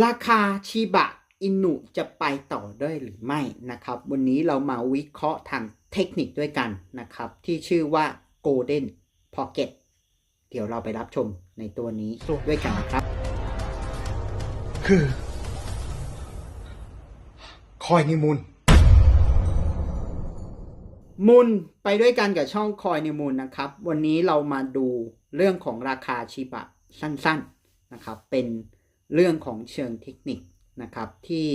ราคาชิบะอินุจะไปต่อได้หรือไม่นะครับ วันนี้เรามาวิเคราะห์ทางเทคนิคด้วยกันนะครับ ที่ชื่อว่า Golden Pocket เดี๋ยวเราไปรับชมในตัวนี้ด้วยกันนะครับคือคอยนิมูลมุนไปด้วยกันกับช่องคอยนิมูลนะครับ วันนี้เรามาดูเรื่องของราคาชิบะสั้น ๆนะครับ เป็น เรื่องของเชิงเทคนิคนะครับ ที่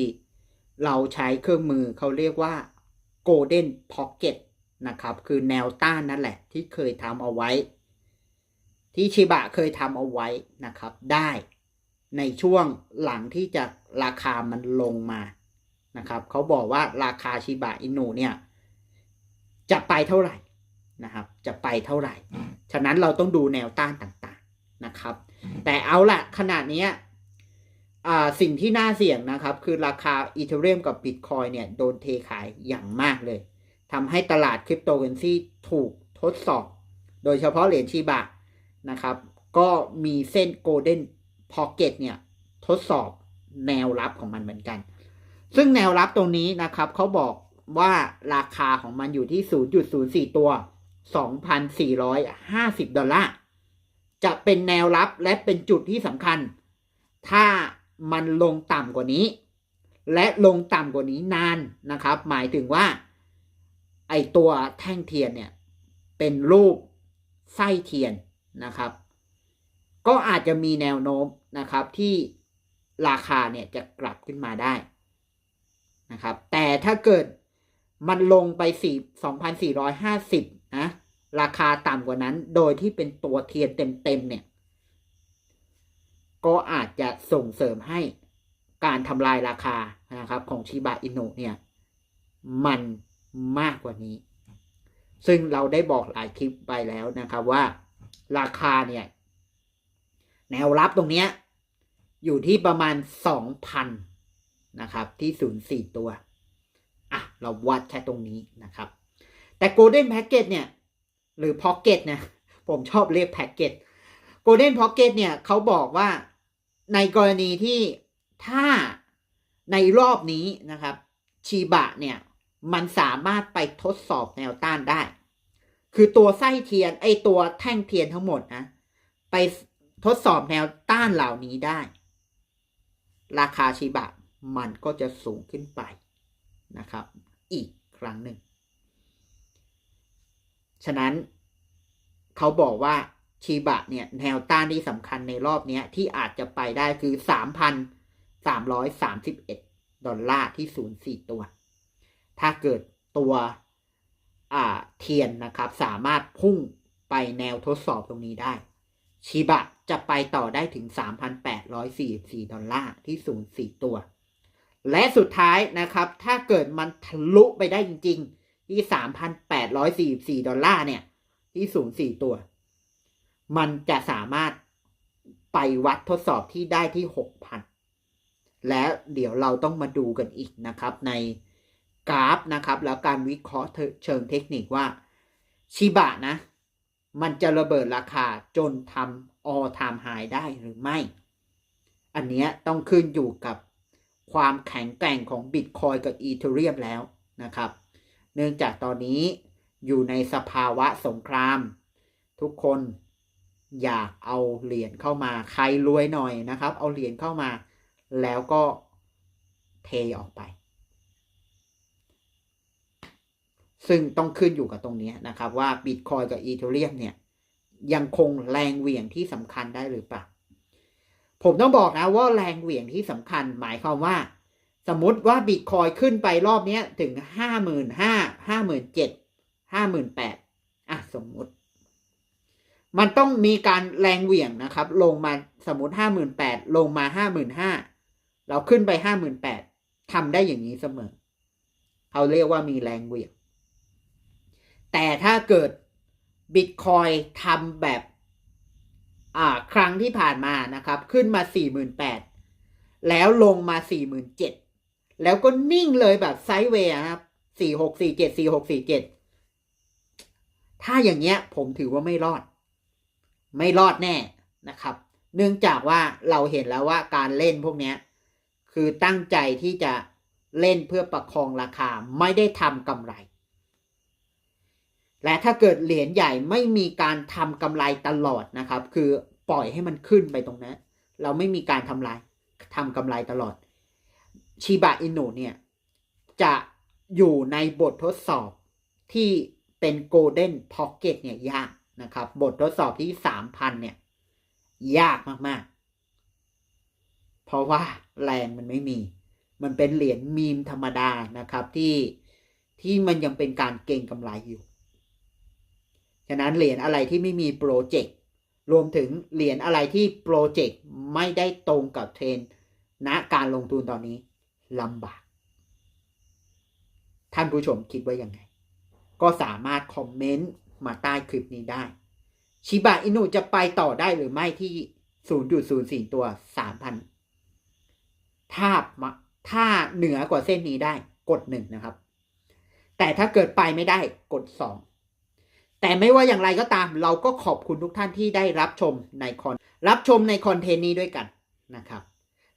เราใช้เครื่องมือเขาเรียกว่า Golden Pocket นะครับ คือแนวต้านนั่นแหละ ที่เคยทำเอาไว้ ที่ชิบะเคยทำเอาไว้นะครับ ได้ในช่วงหลังที่จะราคามันลงมานะครับเขาบอกว่าราคาชิบะอินุเนี่ย จะไปเท่าไหร่นะครับ จะไปเท่าไหร่ ฉะนั้นเราต้องดูแนวต้านต่างๆนะครับ แต่เอาละขนาดนี้ สิ่งที่น่าเสี่ยงนะครับ คือราคาอีเทเรียมกับบิตคอยเนี่ยโดนเทขายอย่างมากเลยทำให้ตลาดคริปโตเคอเรนซีถูกทดสอบ โดยเฉพาะเหรียญชีบะนะครับ ก็มีเส้นโกลเด้นพ็อกเก็ตเนี่ยทดสอบแนวรับของมันเหมือนกัน ซึ่งแนวรับตรงนี้นะครับเขาบอกว่าราคาของมันอยู่ที่ 0.04 ตัว 2,450 ดอลลาร์ จะเป็นแนวรับและเป็นจุดที่สำคัญ ถ้า มันลงต่ำกว่านี้ และลงต่ำกว่านี้นานนะครับ หมายถึงว่า ไอตัวแท่งเทียนเนี่ย เป็นรูปไส้เทียนนะครับ ก็อาจจะมีแนวโน้มนะครับที่ราคาเนี่ยจะกลับขึ้นมาได้นะครับ แต่ถ้าเกิดมันลงไป4 2,450นะราคาต่ำกว่านั้น โดยที่เป็นตัวเทียนเต็มๆเนี่ย ก็อาจจะส่งเสริมให้การทำลายราคานะครับของชิบะอินุเนี่ยมันมากกว่านี้ ซึ่งเราได้บอกหลายคลิปไปแล้วนะครับว่าราคาเนี่ย แนวรับตรงเนี้ยอยู่ที่ประมาณ 2,000 นะครับ ที่04ตัว อะ เราวัดแค่ตรงนี้นะครับ แต่ Golden Packet เนี่ย หรือ Pocket เนี่ยผมชอบเรียก Packet Golden Pocket เนี่ยเขาบอกว่า ในกรณีที่ถ้าในรอบนี้นะครับ ชีบะเนี่ย มันสามารถไปทดสอบแนวต้านได้ คือตัวไส้เทียนไอตัวแท่งเทียนทั้งหมดนะไปทดสอบแนวต้านเหล่านี้ได้ ราคาชิบะมันก็จะสูงขึ้นไปนะครับ อีกครั้งหนึ่ง ฉะนั้นเขาบอกว่า ชีบะเนี่ยแนวต้านที่สำคัญในรอบนี้ที่อาจจะไปได้คือ 3,331 ดอลลาร์ที่04ตัว ถ้าเกิดตัวอ่าเทียนนะครับ สามารถพุ่งไปแนวทดสอบตรงนี้ได้ ชิบะจะไปต่อได้ถึง 3,844 ดอลลาร์ที่04ตัว และสุดท้ายนะครับ ถ้าเกิดมันทะลุไปได้จริง ๆ ที่ 3,844 ดอลลาร์เนี่ย ที่04ตัว มันจะสามารถไปวัดทดสอบที่ได้ที่ 6,000 และเดี๋ยวเราต้องมาดูกันอีกนะครับ ในกราฟนะครับ แล้วการวิเคราะห์เชิงเทคนิคว่าชิบะนะ มันจะระเบิดราคาจนทำ all time high ได้หรือไม่ อันเนี้ยต้องขึ้นอยู่กับความแข็งแกร่งของ Bitcoin กับ Ethereum แล้วนะครับ เนื่องจากตอนนี้อยู่ในสภาวะสงคราม ทุกคน อยากเอาเหรียญเข้ามา ใครรวยหน่อยนะครับ เอาเหรียญเข้ามา แล้วก็เทออกไป ซึ่งต้องขึ้นอยู่กับตรงนี้นะครับ ว่า Bitcoin กับ Ethereum เนี่ย ยังคงแรงเหวี่ยงที่สำคัญได้หรือเปล่า ผมต้องบอกนะว่าแรงเหวี่ยงที่สำคัญ หมายความว่า สมมติว่า Bitcoin ขึ้นไปรอบนี้ถึงห้าหมื่นห้าห้าหมื่นเจ็ดห้าหมื่นแปดอะสมมติ มันต้องมีการแรงเหวี่ยงนะครับ ลงมาสมมติห้าหมื่นแปดลงมาห้าหมื่นห้าเราขึ้นไปห้าหมื่นแปดทำได้อย่างนี้เสมอเขาเรียกว่ามีแรงเหวี่ยง แต่ถ้าเกิดบิตคอยทำแบบครั้งที่ผ่านมานะครับ ขึ้นมาสี่หมื่นแปดแล้วลงมาสี่หมื่นเจ็ดแล้วก็นิ่งเลยแบบไซด์เวย์ครับสี่หกสี่เจ็ดสี่หกสี่เจ็ดถ้าอย่างเงี้ยผมถือว่าไม่รอด ไม่รอดแน่นะครับ เนื่องจากว่าเราเห็นแล้วว่าการเล่นพวกนี้คือตั้งใจที่จะเล่นเพื่อประคองราคาไม่ได้ทำกำไร และถ้าเกิดเหรียญใหญ่ไม่มีการทำกำไรตลอดนะครับ คือปล่อยให้มันขึ้นไปตรงนั้น เราไม่มีการทำลายทำกำไรตลอดชิบะอินุเนี่ย จะอยู่ในบททดสอบที่เป็นโกลเด้นพ็อกเก็ตเนี่ยยาก นะครับ บททดสอบที่สามพันเนี่ย ยากมากๆ เพราะว่าแรงมันไม่มี มันเป็นเหรียญมีมธรรมดานะครับที่ที่มันยังเป็นการเก็งกำไรอยู่ ฉะนั้นเหรียญอะไรที่ไม่มีโปรเจกต์รวมถึงเหรียญอะไรที่โปรเจกต์ไม่ได้ตรงกับเทรนด์ณการลงทุนตอนนี้ลำบาก ท่านผู้ชมคิดว่ายังไง ก็สามารถคอมเมนต์ มาใต้คลิปนี้ได้ ชิบะอินุจะไปต่อได้หรือไม่ที่ 0.04 ตัว 3,000 ถ้ามาถ้าเหนือกว่าเส้นนี้ได้กดหนึ่งนะครับ แต่ถ้าเกิดไปไม่ได้กดสองแต่ไม่ว่าอย่างไรก็ตาม เราก็ขอบคุณทุกท่านที่ได้รับชมในคอนรับชมในคอนเทนต์นี้ด้วยกันนะครับ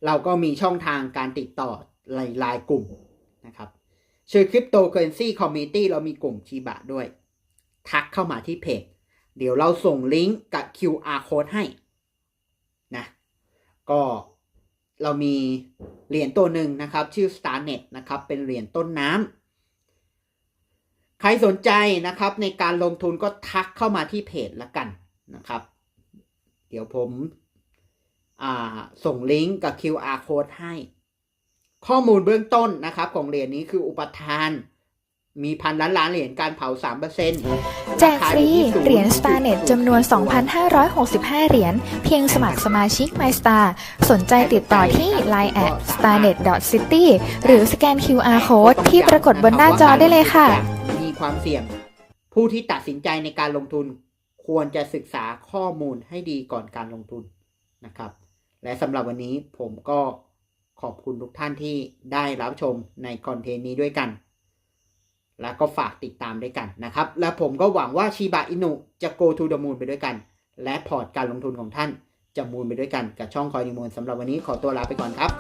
เราก็มีช่องทางการติดต่อไลน์ไลน์กลุ่มนะครับชื่อ Cryptocurrency Community เรามีกลุ่มชีบะด้วย ทักเข้ามาที่เพจ เดี๋ยวเราส่งลิงก์กับ QR code ให้นะก็เรามีเหรียญตัวหนึ่งนะครับ ชื่อ StarNet นะครับ เป็นเหรียญต้นน้ำใครสนใจนะครับในการลงทุนก็ทักเข้ามาที่เพจละกันนะครับ เดี๋ยวผมส่งลิงก์กับ QR code ให้ ข้อมูลเบื้องต้นนะครับ ของเหรียญนี้คืออุปทาน มีพันล้านล้านเหรียญการเผา 3%แจกฟรี เหรียญ StarNet จำนวน 2,565 เหรียญ เพียงสมัครสมาชิก MyStar สนใจติดต่อที่ Line at starnet.city หรือสแกน QR code ที่ปรากฏบนหน้าจอได้เลยค่ะ มีความเสี่ยง ผู้ที่ตัดสินใจในการลงทุน ควรจะศึกษาข้อมูลให้ดีก่อนการลงทุนนะครับ และสำหรับวันนี้ผมก็ขอบคุณทุกท่านที่ได้รับชมในคอนเทนต์นี้ด้วยกัน แล้วก็ฝากติดตามด้วยกันนะครับ และผมก็หวังว่าชีบะอินุจะ go to the moon ไปด้วยกัน และพอร์ตการลงทุนของท่านจะมูลไปด้วยกันกับช่องคอยนิมูลสำหรับวันนี้ขอตัวลาไปก่อนครับ